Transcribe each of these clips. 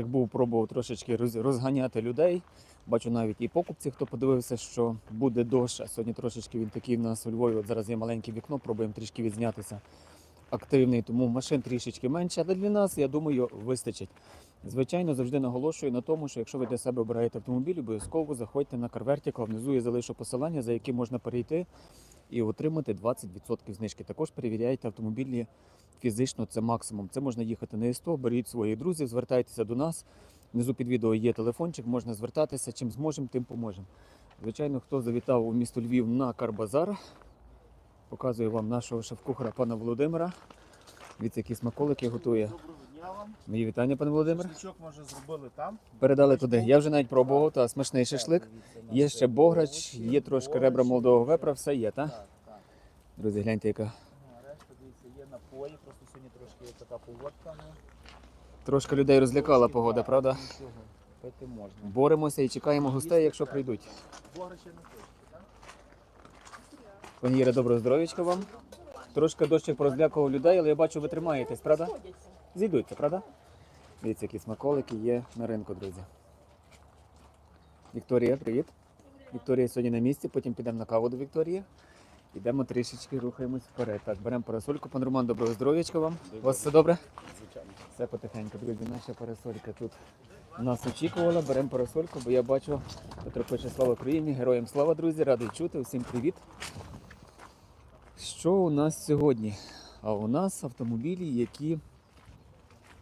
був пробував трошечки розганяти людей. Бачу навіть і покупці, хто подивився, що буде дощ. А сьогодні трошечки він такий в нас у Львові. От зараз є маленьке вікно, пробуємо трішки відзнятися. Активний, тому машин трішечки менше, але для нас, я думаю, вистачить. Звичайно, завжди наголошую на тому, що якщо ви для себе обираєте автомобіль, обов'язково заходьте на CarVertical. Внизу я залишу посилання, за яким можна перейти і отримати 20% знижки. Також перевіряйте автомобілі фізично, це максимум. Це можна їхати на СТО, беріть своїх друзів, звертайтеся до нас. Внизу під відео є телефончик, можна звертатися. Чим зможемо, тим поможемо. Звичайно, хто завітав у місто Львів на Карбазар, показую вам нашого шеф-кухара пана Володимира. Дивіться, які смаколики готує. Дня вам. Мої вітання, пане Володимир. Шашличок може зробили там. Передали туди. Я вже навіть пробував, та смачний шашлик. Є ще бограч, є трошки ребра молодого вепра, все є, так? Друзі, гляньте, яка Ну, решта, дивіться, є напої, просто сьогодні трошки є така погодка. Ну, трошки людей розлякала погода, правда? Пити можна. Боремося і чекаємо гостей, якщо прийдуть. Бограч не хочете, так? Пані Іра, доброго здоров'ячка вам. Трошки дощик порозлякував людей, але я бачу, ви тримаєтесь, правда? Зійдуться, правда? Дивіться, які смаколики є на ринку, друзі. Вікторія, привіт. Вікторія сьогодні на місці, потім підемо на каву до Вікторії. Йдемо трішечки, рухаємось вперед. Так, беремо парасольку. Пан Роман, доброго здоров'ячка вам. У вас все добре? Звичайно. Все потихеньку, друзі, наша парасолька тут нас очікувала. Беремо парасольку, бо я бачу, Петро пише слава Україні, героям слава, друзі, радий чути, усім привіт. Що у нас сьогодні? А у нас автомобілі, які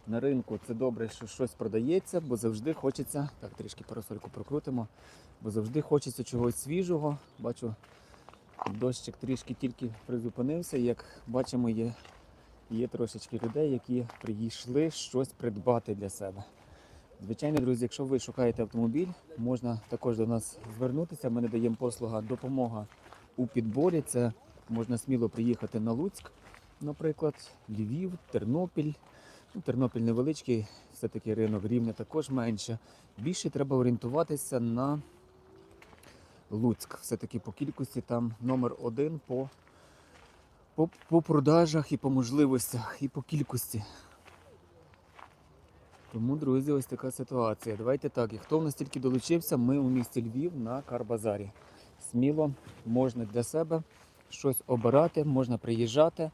на ринку це добре, що щось продається, бо завжди хочеться. Так, трішки парасольку прокрутимо, бо завжди хочеться чогось свіжого. Бачу, дощик трішки тільки призупинився. Як бачимо, є є трошечки людей, які прийшли щось придбати для себе. Звичайно, друзі, якщо ви шукаєте автомобіль, можна також до нас звернутися. Ми надаємо послуга допомога у підборі. Це можна сміло приїхати на Луцьк, наприклад, Львів, Тернопіль. Тернопіль невеличкий, все-таки ринок рівня також менше. Більше треба орієнтуватися на Луцьк. Все-таки по кількості там номер один по по, по продажах і по можливостях, і по кількості. Тому, друзі, ось така ситуація. Давайте так. І хто в нас тільки долучився, ми у місті Львів на Карбазарі. Сміло можна для себе щось обирати, можна приїжджати.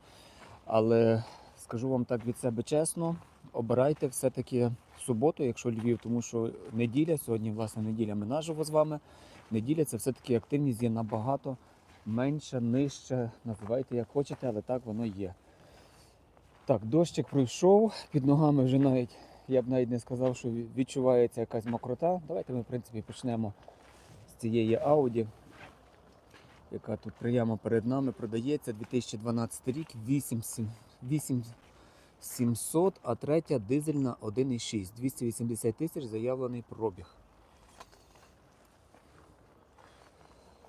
Але скажу вам так від себе чесно, обирайте все-таки суботу, якщо Львів, тому що неділя, сьогодні, власне, неділя ми наживо з вами. Неділя це все-таки активність є набагато менше, нижче, називайте як хочете, але так воно є. Так, дощик пройшов, під ногами вже навіть, я б навіть не сказав, що відчувається якась мокрота. Давайте ми, в принципі, почнемо з цієї Audi, яка тут прямо перед нами продається. 2012 рік, 8700, 8700, а третя дизельна 1,6, 280 тисяч заявлений пробіг.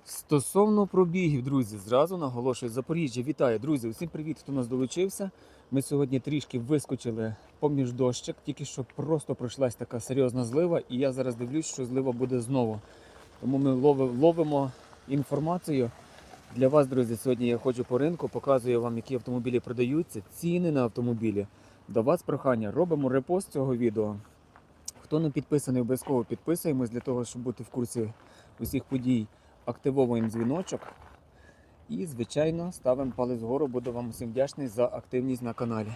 Стосовно пробігів, друзі, зразу наголошую Запоріжжя. Вітаю, друзі! Усім привіт, хто нас долучився. Ми сьогодні трішки вискочили поміж дощик, тільки що просто пройшлась така серйозна злива, і я зараз дивлюсь, що злива буде знову. Тому ми ловимо інформацію. Для вас, друзі, сьогодні я ходжу по ринку, показую вам, які автомобілі продаються, ціни на автомобілі. До вас прохання, робимо репост цього відео. Хто не підписаний, обов'язково підписуємось для того, щоб бути в курсі усіх подій активовуємо дзвіночок. І, звичайно, ставимо палець вгору. Буду вам усім вдячний за активність на каналі.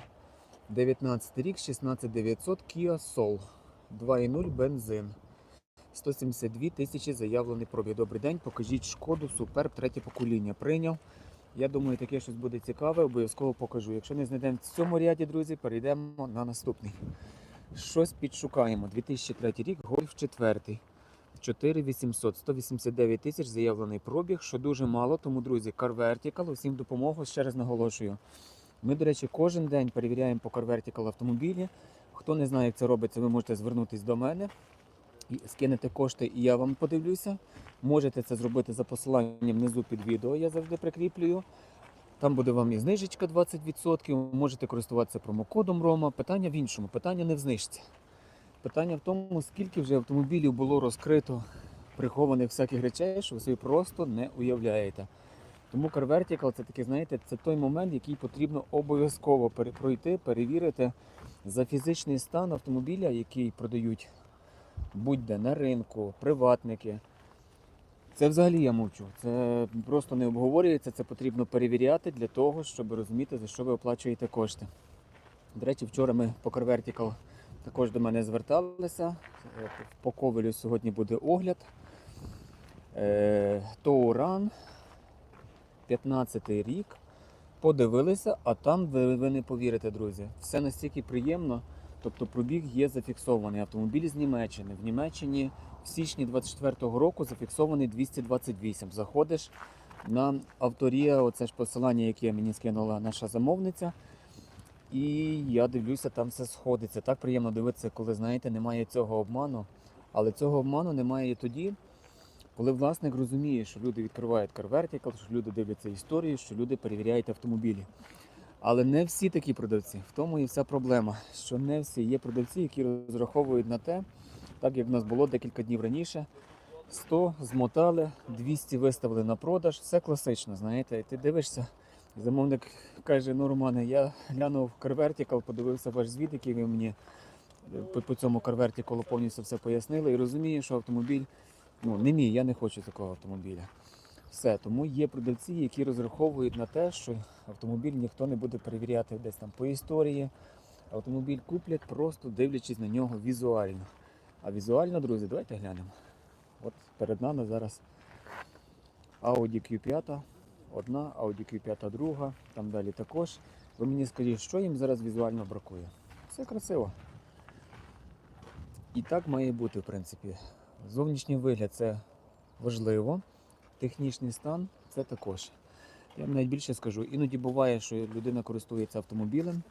19 рік, 16900 Kia Soul. 2.0 бензин. 172 тисячі заявлений пробіг. Добрий день, покажіть шкоду, суперб, третє покоління. Прийняв. Я думаю, таке щось буде цікаве, обов'язково покажу. Якщо не знайдемо в цьому ряді, друзі, перейдемо на наступний. Щось підшукаємо. 2003 рік, Golf 4. 4800, 189 тисяч заявлений пробіг, що дуже мало. Тому, друзі, Car Vertical, усім допомогу. Ще раз наголошую. Ми, до речі, кожен день перевіряємо по Car Vertical автомобілі. Хто не знає, як це робиться, ви можете звернутися до мене скинете кошти, і я вам подивлюся. Можете це зробити за посиланням внизу під відео, я завжди прикріплюю. Там буде вам і знижечка 20%. Можете користуватися промокодом Рома. Питання в іншому, питання не в знижці. Питання в тому, скільки вже автомобілів було розкрито прихованих всяких речей, що ви собі просто не уявляєте. Тому Car Vertical це таки, знаєте, це той момент, який потрібно обов'язково пройти, перевірити. За фізичний стан автомобіля, який продають будь-де на ринку, приватники. Це взагалі я мовчу. Це просто не обговорюється, це потрібно перевіряти для того, щоб розуміти, за що ви оплачуєте кошти. До речі, вчора ми по Car Vertical також до мене зверталися. Е, По ковелю сьогодні буде огляд. Е, Тоуран, 15 рік. Подивилися, а там ви не повірите, друзі. Все настільки приємно. Тобто пробіг є зафіксований. Автомобіль з Німеччини. В Німеччині в січні 24-го року зафіксований 228. Заходиш на авторія, оце ж посилання, яке мені скинула наша замовниця. І я дивлюся, там все сходиться. Так приємно дивитися, коли знаєте, немає цього обману. Але цього обману немає і тоді, коли власник розуміє, що люди відкривають Car що люди дивляться історію, що люди перевіряють автомобілі. Але не всі такі продавці. В тому і вся проблема, що не всі є продавці, які розраховують на те, так як в нас було декілька днів раніше. 100 змотали, 200 виставили на продаж. Все класично, знаєте. І ти дивишся, замовник каже: ну, Романе, я глянув Vertical, подивився ваш звіт, який ви мені е, по, по цьому Car повністю все пояснили, і розумію, що автомобіль ну, не мій, я не хочу такого автомобіля. Все, тому є продавці, які розраховують на те, що автомобіль ніхто не буде перевіряти десь там по історії. Автомобіль куплять, просто дивлячись на нього візуально. А візуально, друзі, давайте глянемо. От перед нами зараз Audi Q5, одна, Audi Q5 друга, там далі також. Ви мені скажіть, що їм зараз візуально бракує? Все красиво. І так має бути, в принципі. Зовнішній вигляд це важливо, технічний стан це також. Я вам навіть більше скажу, іноді буває, що людина користується автомобілем.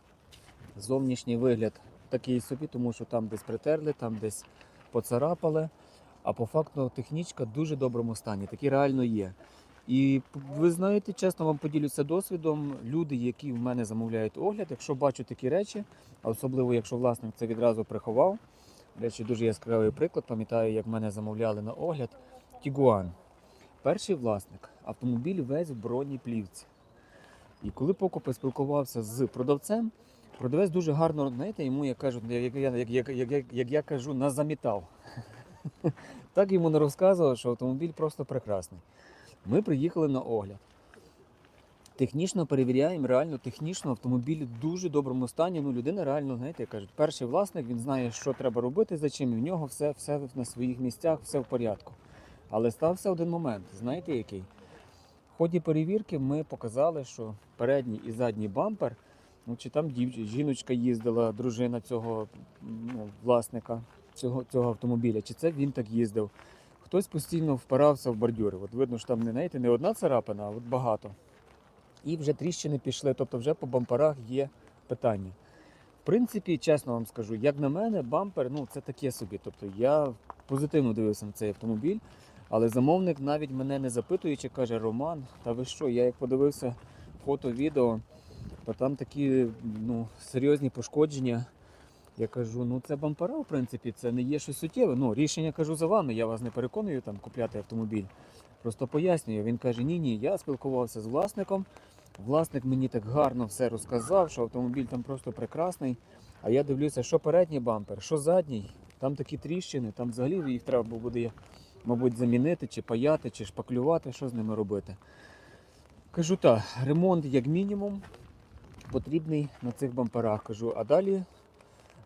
Зовнішній вигляд такий собі, тому що там десь притерли, там десь поцарапали. А по факту технічка в дуже доброму стані, такі реально є. І ви знаєте, чесно вам поділюся досвідом. Люди, які в мене замовляють огляд, якщо бачу такі речі, а особливо якщо власник це відразу приховав. Речі, дуже яскравий приклад. Пам'ятаю, як мене замовляли на огляд Тігуан. Перший власник, автомобіль весь в броній плівці. І коли поки поспілкувався з продавцем, продавець дуже гарно, знаєте, йому, як кажуть, як, я- як, як, як, як я кажу, назамітав. Так йому не розказував, що автомобіль просто прекрасний. Ми приїхали на огляд. Технічно перевіряємо, реально технічно автомобіль в дуже доброму стані. Ну, людина реально, знаєте, кажуть, перший власник, він знає, що треба робити, за чим, і в нього все, все на своїх місцях, все в порядку. Але стався один момент, знаєте який? В ході перевірки ми показали, що передній і задній бампер, ну чи там дів- жіночка їздила, дружина цього ну, власника цього, цього автомобіля, чи це він так їздив. Хтось постійно впирався в бордюри. От видно, що там не, знаєте, не одна царапина, а от багато. І вже тріщини пішли, тобто вже по бамперах є питання. В принципі, чесно вам скажу, як на мене, бампер ну, це таке собі. Тобто я позитивно дивився на цей автомобіль, але замовник навіть мене не запитуючи, каже: Роман, та ви що? Я як подивився фото, відео, то там такі ну, серйозні пошкодження. Я кажу, ну це бампера, в принципі, це не є щось суттєве. Ну, рішення кажу за вами, я вас не переконую там купляти автомобіль. Просто пояснюю. Він каже: ні, ні, я спілкувався з власником. Власник мені так гарно все розказав, що автомобіль там просто прекрасний. А я дивлюся, що передній бампер, що задній. Там такі тріщини, там взагалі їх треба буде, мабуть, замінити, чи паяти, чи шпаклювати, що з ними робити. Кажу так, ремонт як мінімум потрібний на цих бамперах. Кажу, а далі,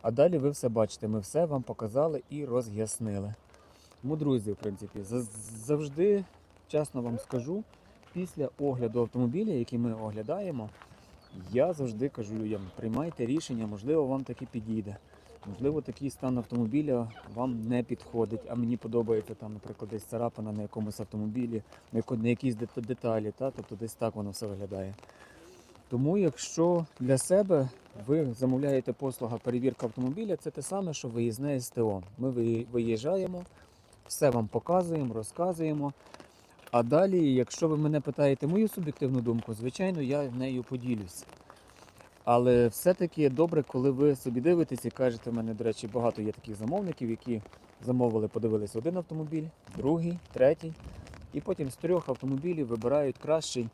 а далі ви все бачите, ми все вам показали і роз'яснили. Тому, друзі, в принципі, завжди, чесно вам скажу, після огляду автомобіля, який ми оглядаємо, я завжди кажу людям, приймайте рішення, можливо, вам таки підійде. Можливо, такий стан автомобіля вам не підходить, а мені подобається там, наприклад, десь царапина на якомусь автомобілі, на, якійсь деталі, та? тобто десь так воно все виглядає. Тому, якщо для себе ви замовляєте послуга перевірка автомобіля, це те саме, що виїзне СТО. Ми виїжджаємо, все вам показуємо, розказуємо. А далі, якщо ви мене питаєте мою суб'єктивну думку, звичайно, я нею поділюсь. Але все-таки добре, коли ви собі дивитесь і кажете, в мене, до речі, багато є таких замовників, які замовили, подивилися один автомобіль, другий, третій. І потім з трьох автомобілів вибирають кращий.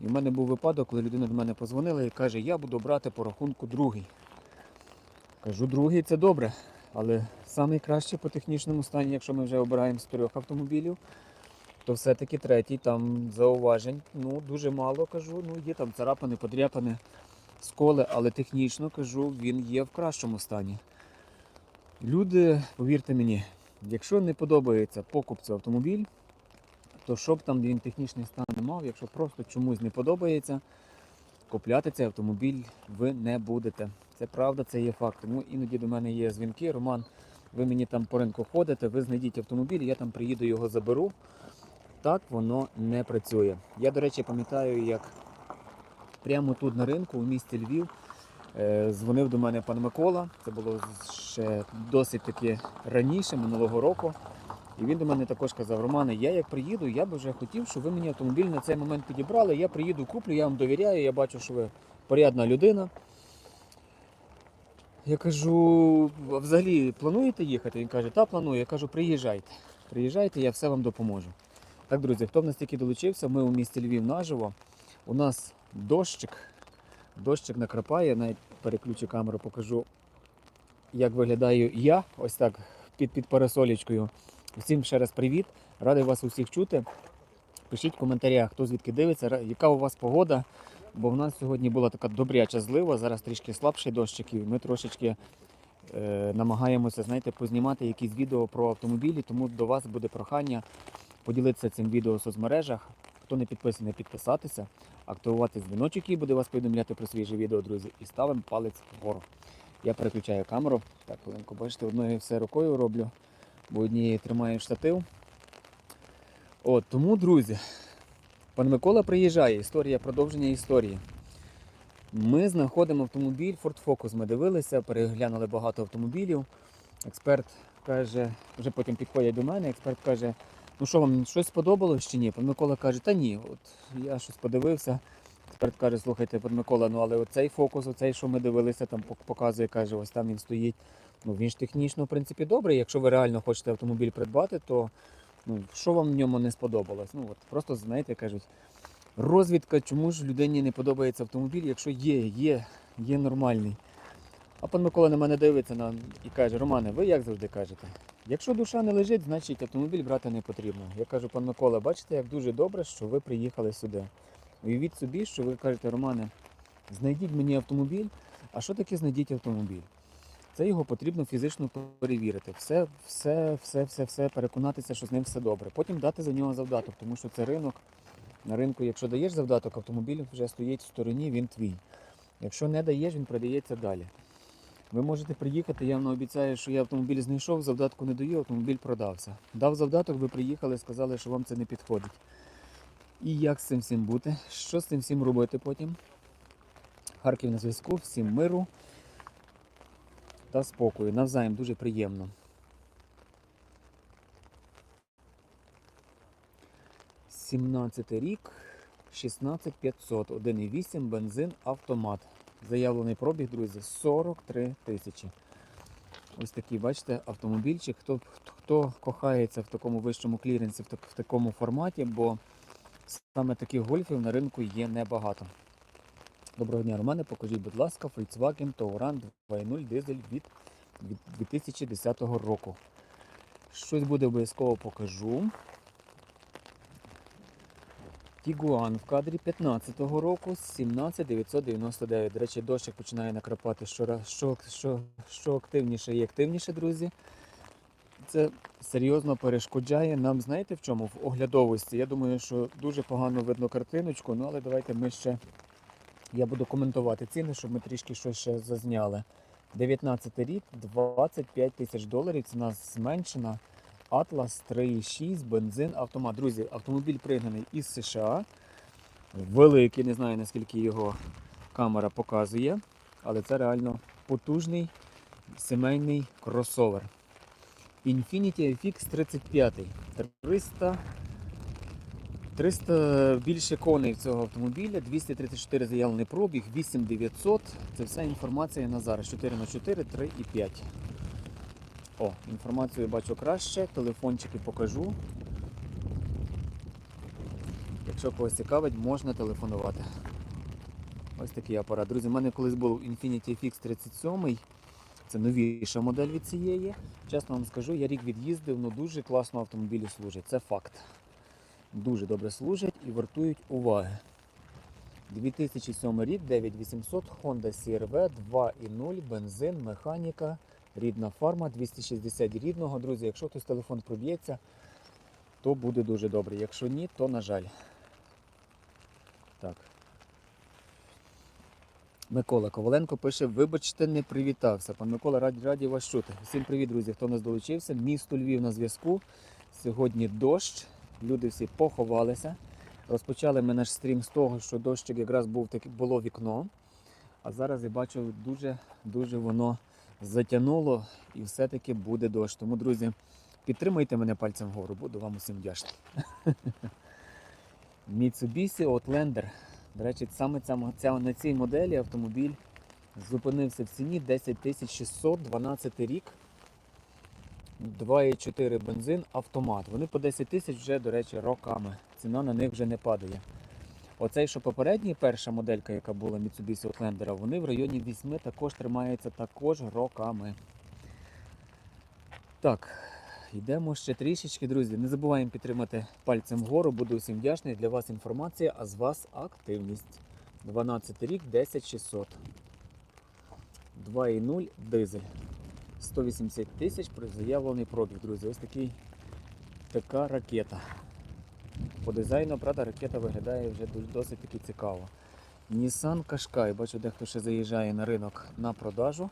І в мене був випадок, коли людина до мене позвонила і каже, я буду брати по рахунку другий. Кажу, другий це добре. Але найкраще по технічному стані, якщо ми вже обираємо з трьох автомобілів, то все-таки третій там зауважень. Ну, дуже мало кажу. Ну, є там царапини, подряпини, сколи, але технічно кажу, він є в кращому стані. Люди, повірте мені, якщо не подобається покупцю автомобіль, то щоб там він технічний стан не мав, якщо просто чомусь не подобається, купляти цей автомобіль ви не будете. Це правда, це є факт. Тому іноді до мене є дзвінки. Роман, ви мені там по ринку ходите, ви знайдіть автомобіль, я там приїду його заберу. Так воно не працює. Я, до речі, пам'ятаю, як прямо тут на ринку у місті Львів е, дзвонив до мене пан Микола. Це було ще досить таки раніше, минулого року. І він до мене також казав: Романе, я як приїду, я би вже хотів, щоб ви мені автомобіль на цей момент підібрали. Я приїду, куплю, я вам довіряю, я бачу, що ви порядна людина. Я кажу, а взагалі плануєте їхати? Він каже, та планую. Я кажу, приїжджайте. Приїжджайте, я все вам допоможу. Так, друзі, хто в нас тільки долучився, ми у місті Львів наживо. У нас дощик, дощик накрапає, навіть переключу камеру, покажу, як виглядаю я, ось так, під, під парасолічкою. Всім ще раз привіт. Радий вас усіх чути. Пишіть в коментарях, хто звідки дивиться, яка у вас погода. Бо в нас сьогодні була така добряча злива, зараз трішки слабший дощик, і ми трошечки е, намагаємося, знаєте, познімати якісь відео про автомобілі, тому до вас буде прохання поділитися цим відео в соцмережах. Хто не підписаний, підписатися, активувати дзвіночок, який буде вас повідомляти про свіже відео, друзі, і ставимо палець вгору. Я переключаю камеру. Так, хвилинку, бачите, одною все рукою роблю, бо однією тримаю штатив. От, тому, друзі, пан Микола приїжджає, історія продовження історії. Ми знаходимо автомобіль Ford Focus. Ми дивилися, переглянули багато автомобілів. Експерт каже, вже потім підходять до мене, експерт каже, ну що вам щось сподобалось чи ні? Пан Микола каже, та ні, от я щось подивився. Експерт каже, слухайте, пан Микола, ну але оцей фокус, оцей, що ми дивилися, там показує, каже, ось там він стоїть. Ну він ж технічно, в принципі, добрий. Якщо ви реально хочете автомобіль придбати, то ну, що вам в ньому не сподобалось? Ну от просто знаєте, кажуть, розвідка, чому ж людині не подобається автомобіль, якщо є, є, є нормальний. А пан Микола на мене дивиться на, і каже, Романе, ви як завжди кажете? Якщо душа не лежить, значить автомобіль брати не потрібно. Я кажу, пан Микола, бачите, як дуже добре, що ви приїхали сюди. Уявіть собі, що ви кажете, Романе, знайдіть мені автомобіль. А що таке знайдіть автомобіль? Це його потрібно фізично перевірити. Все, все, все, все, все, переконатися, що з ним все добре. Потім дати за нього завдаток, тому що це ринок. На ринку, якщо даєш завдаток, автомобіль вже стоїть в стороні, він твій. Якщо не даєш, він продається далі. Ви можете приїхати, я вам обіцяю, що я автомобіль знайшов, завдатку не даю, автомобіль продався. Дав завдаток, ви приїхали, сказали, що вам це не підходить. І як з цим всім бути? Що з цим всім робити потім? Харків на зв'язку, всім миру та спокою. Навзаєм дуже приємно. Сімнадцятий рік, 16500, 1,8 бензин, автомат. Заявлений пробіг, друзі, 43 тисячі. Ось такий, бачите, автомобільчик. Хто, хто кохається в такому вищому кліренсі, в, так, в такому форматі, бо саме таких гольфів на ринку є небагато. Доброго дня, Романе. Покажіть, будь ласка, Volkswagen Touran 2.0 дизель від 2010 року. Щось буде обов'язково покажу. Тігуан в кадрі 15-го року 17999. До речі, дощик починає накрапати щораз, що, що, що активніше і активніше, друзі. Це серйозно перешкоджає нам, знаєте в чому? В оглядовості. Я думаю, що дуже погано видно картиночку, ну але давайте ми ще. Я буду коментувати ціни, щоб ми трішки щось ще зазняли. 19 рік, 25 тисяч доларів. Ціна зменшена. Atlas 3.6, бензин, автомат. Друзі, автомобіль пригнаний із США. Великий, не знаю наскільки його камера показує, але це реально потужний сімейний кросовер. Infiniti FX 35. 300, 300 більше коней цього автомобіля, 234 заявлений пробіг, 8900. Це вся інформація на зараз. 4 на 4 3 і 5. О, інформацію бачу краще, телефончики покажу. Якщо когось цікавить, можна телефонувати. Ось такий апарат. Друзі, в мене колись був Infiniti FX 37. Це новіша модель від цієї. Чесно вам скажу, я рік від'їздив, ну дуже класно автомобілі служать. Це факт. Дуже добре служать і вартують уваги. 2007 рік, 9800, Honda CRV 2.0, бензин, механіка, рідна фарма, 260 рідного. Друзі, якщо хтось телефон проб'ється, то буде дуже добре. Якщо ні, то на жаль. Так. Микола Коваленко пише: вибачте, не привітався. Пан Микола, раді, раді вас чути. Всім привіт, друзі, хто нас долучився. Місто Львів на зв'язку. Сьогодні дощ. Люди всі поховалися. Розпочали ми наш стрім з того, що дощик якраз був таки було вікно. А зараз я бачу, дуже дуже воно затягнуло і все-таки буде дощ. Тому, друзі, підтримайте мене пальцем вгору, буду вам усім вдячний. Mitsubishi Outlander. До речі, саме ця, на цій моделі автомобіль зупинився в ціні 10 600, 12 рік. 2,4 бензин, автомат. Вони по 10 тисяч вже, до речі, роками. Ціна на них вже не падає. Оцей, що попередній, перша моделька, яка була Mitsubishi Outlander, вони в районі 8 також тримаються також роками. Так, йдемо ще трішечки, друзі. Не забуваємо підтримати пальцем вгору. Буду всім вдячний. Для вас інформація, а з вас активність. 12 рік, 10600. 2,0 дизель. 180 тисяч при заявлений пробіг, друзі. Ось такий така ракета. По дизайну, правда, ракета виглядає вже досить таки цікаво. Nissan Qashqai. Бачу, дехто ще заїжджає на ринок на продажу.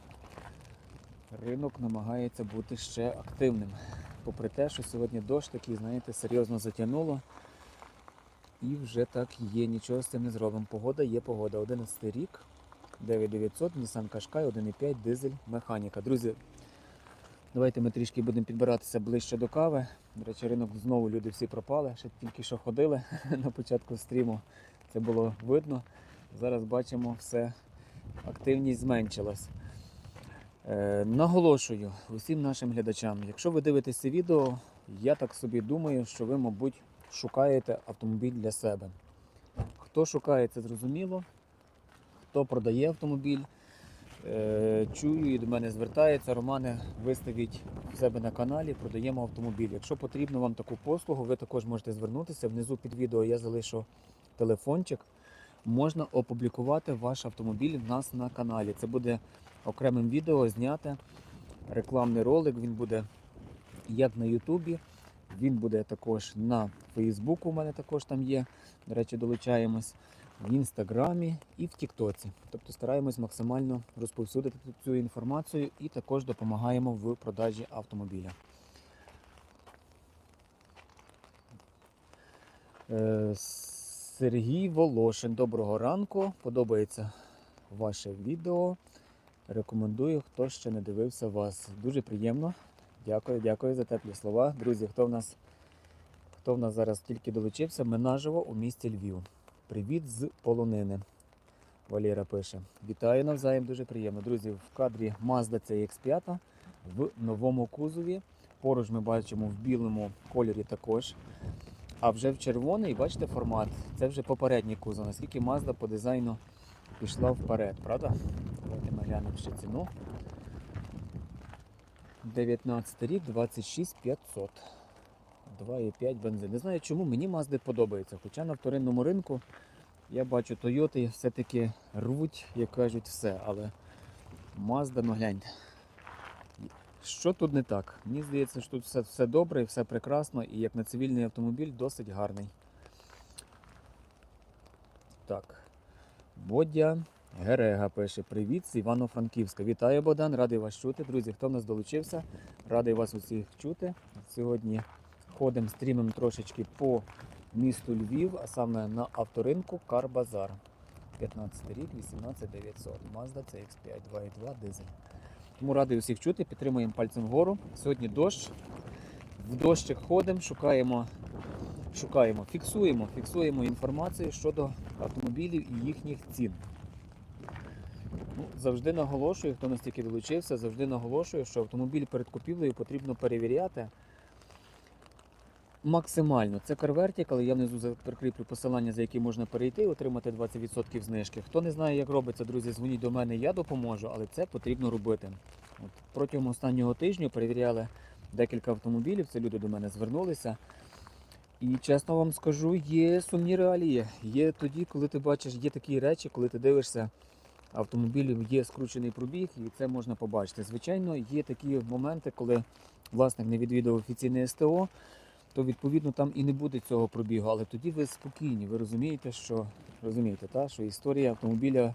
Ринок намагається бути ще активним. Попри те, що сьогодні дощ такий, знаєте, серйозно затягнуло. І вже так є, нічого з цим не зробимо. Погода є погода. 11 рік, 9900, Nissan Qashqai, 1,5 дизель, механіка. Друзі, давайте ми трішки будемо підбиратися ближче до кави. До речі, ринок знову люди всі пропали, ще тільки що ходили на початку стріму. Це було видно. Зараз бачимо, все, активність зменшилась. Е, наголошую усім нашим глядачам, якщо ви дивитесь це відео, я так собі думаю, що ви, мабуть, шукаєте автомобіль для себе. Хто шукає, це зрозуміло. Хто продає автомобіль, чую і до мене звертається. Романе, виставіть в себе на каналі, продаємо автомобіль. Якщо потрібно вам таку послугу, ви також можете звернутися. Внизу під відео я залишу телефончик. Можна опублікувати ваш автомобіль в нас на каналі. Це буде окремим відео зняте. Рекламний ролик. Він буде як на Ютубі, він буде також на Фейсбуку. У мене також там є. До речі, долучаємось в інстаграмі і в Тіктоці. Тобто стараємось максимально розповсюдити цю інформацію і також допомагаємо в продажі автомобіля. Е, Сергій Волошин, доброго ранку. Подобається ваше відео. Рекомендую, хто ще не дивився вас. Дуже приємно. Дякую, дякую за теплі слова. Друзі, хто в нас, хто в нас зараз тільки долучився, ми наживо у місті Львів. Привіт з полонини. Валера пише. Вітаю навзаєм, дуже приємно. Друзі, в кадрі Mazda CX5 в новому кузові. Поруч ми бачимо в білому кольорі також. А вже в червоний, бачите, формат. Це вже попередній кузов. Наскільки Mazda по дизайну пішла вперед, правда? Давайте ми глянемо ще ціну. 19 рік, 26 500. 2,5 бензин. Не знаю чому, мені Mazda подобається. Хоча на вторинному ринку я бачу Toyota все-таки рвуть, як кажуть, все. Але Mazda, ну гляньте. Що тут не так? Мені здається, що тут все, все добре все прекрасно, і як на цивільний автомобіль досить гарний. Так. Бодя Герега пише: Привіт з Івано-Франківська. Вітаю, Богдан, радий вас чути. Друзі, хто в нас долучився, радий вас усіх чути. Сьогодні ходимо, стрімимо трошечки по місту Львів, а саме на авторинку Карбазар. 15 рік, 18900. Mazda CX5 2.2 дизель. Тому радий усіх чути, підтримуємо пальцем вгору. Сьогодні дощ. В дощик ходимо, шукаємо, шукаємо, фіксуємо, фіксуємо інформацію щодо автомобілів і їхніх цін. Ну, завжди наголошую, хто настільки долучився, завжди наголошую, що автомобіль перед купівлею потрібно перевіряти. Максимально. Це CarVertic, але я внизу прикріплю посилання, за яке можна перейти і отримати 20% знижки. Хто не знає, як робиться, друзі, дзвоніть до мене, я допоможу, але це потрібно робити. От, протягом останнього тижня перевіряли декілька автомобілів, це люди до мене звернулися. І чесно вам скажу, є сумні реалії. Є тоді, коли ти бачиш, є такі речі, коли ти дивишся автомобілів, є скручений пробіг, і це можна побачити. Звичайно, є такі моменти, коли власник не відвідав офіційне СТО, то відповідно там і не буде цього пробігу. Але тоді ви спокійні, ви розумієте, що розумієте, та, що історія автомобіля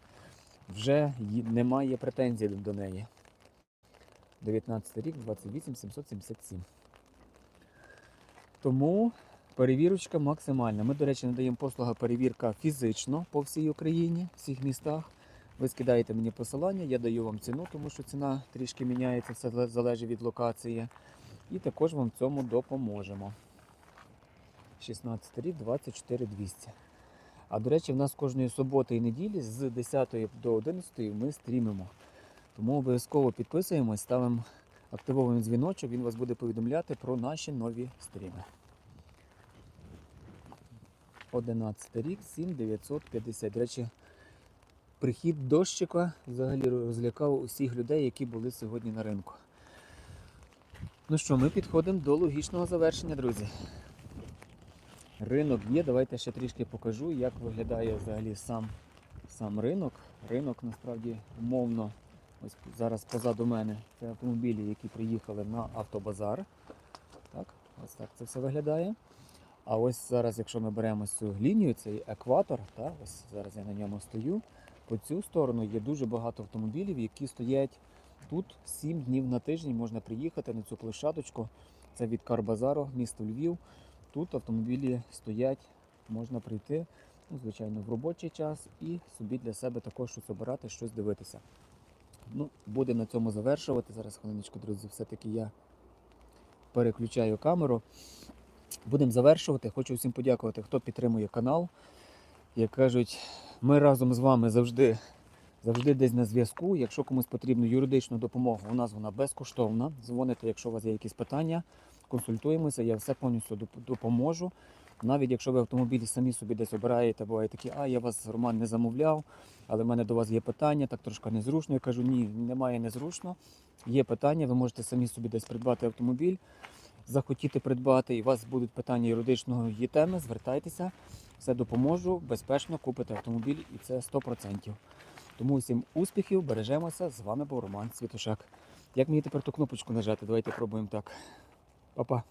вже ї- немає претензій до неї. 19 рік, 28 777. Тому перевірочка максимальна. Ми, до речі, надаємо послуга перевірка фізично по всій Україні, всіх містах. Ви скидаєте мені посилання, я даю вам ціну, тому що ціна трішки міняється, все залежить від локації. І також вам в цьому допоможемо. 16 рік, 24 200. А до речі, в нас кожної суботи і неділі з 10 до 11 ми стрімимо. Тому обов'язково підписуємось, ставимо активований дзвіночок, він вас буде повідомляти про наші нові стріми. 11 рік, 7950. До речі, прихід дощика взагалі розлякав усіх людей, які були сьогодні на ринку. Ну що, ми підходимо до логічного завершення, друзі. Ринок є. Давайте ще трішки покажу, як виглядає взагалі сам, сам ринок. Ринок насправді умовно, ось зараз позаду мене це автомобілі, які приїхали на автобазар. Так, ось так це все виглядає. А ось зараз, якщо ми беремо цю лінію, цей екватор, так, ось зараз я на ньому стою. По цю сторону є дуже багато автомобілів, які стоять тут 7 днів на тиждень. Можна приїхати на цю площадочку. Це від Карбазару, місто Львів. Тут автомобілі стоять, можна прийти, ну, звичайно, в робочий час і собі для себе також щось обирати, щось дивитися. Ну, будемо на цьому завершувати. Зараз хвилиночку, друзі, все-таки я переключаю камеру. Будемо завершувати. Хочу всім подякувати, хто підтримує канал. Як кажуть, ми разом з вами завжди, завжди десь на зв'язку. Якщо комусь потрібна юридична допомога, у нас вона безкоштовна. Дзвоните, якщо у вас є якісь питання, консультуємося, я все повністю допоможу. Навіть якщо ви автомобілі самі собі десь обираєте, буває такі, а я вас, Роман, не замовляв, але в мене до вас є питання, так трошки незручно. Я кажу, ні, немає незручно. Є питання, ви можете самі собі десь придбати автомобіль, захотіти придбати, і у вас будуть питання юридичного її теми, звертайтеся, все допоможу, безпечно купити автомобіль, і це 100%. Тому всім успіхів, бережемося. З вами був Роман Світошак. Як мені тепер ту кнопочку нажати? Давайте пробуємо так. папа.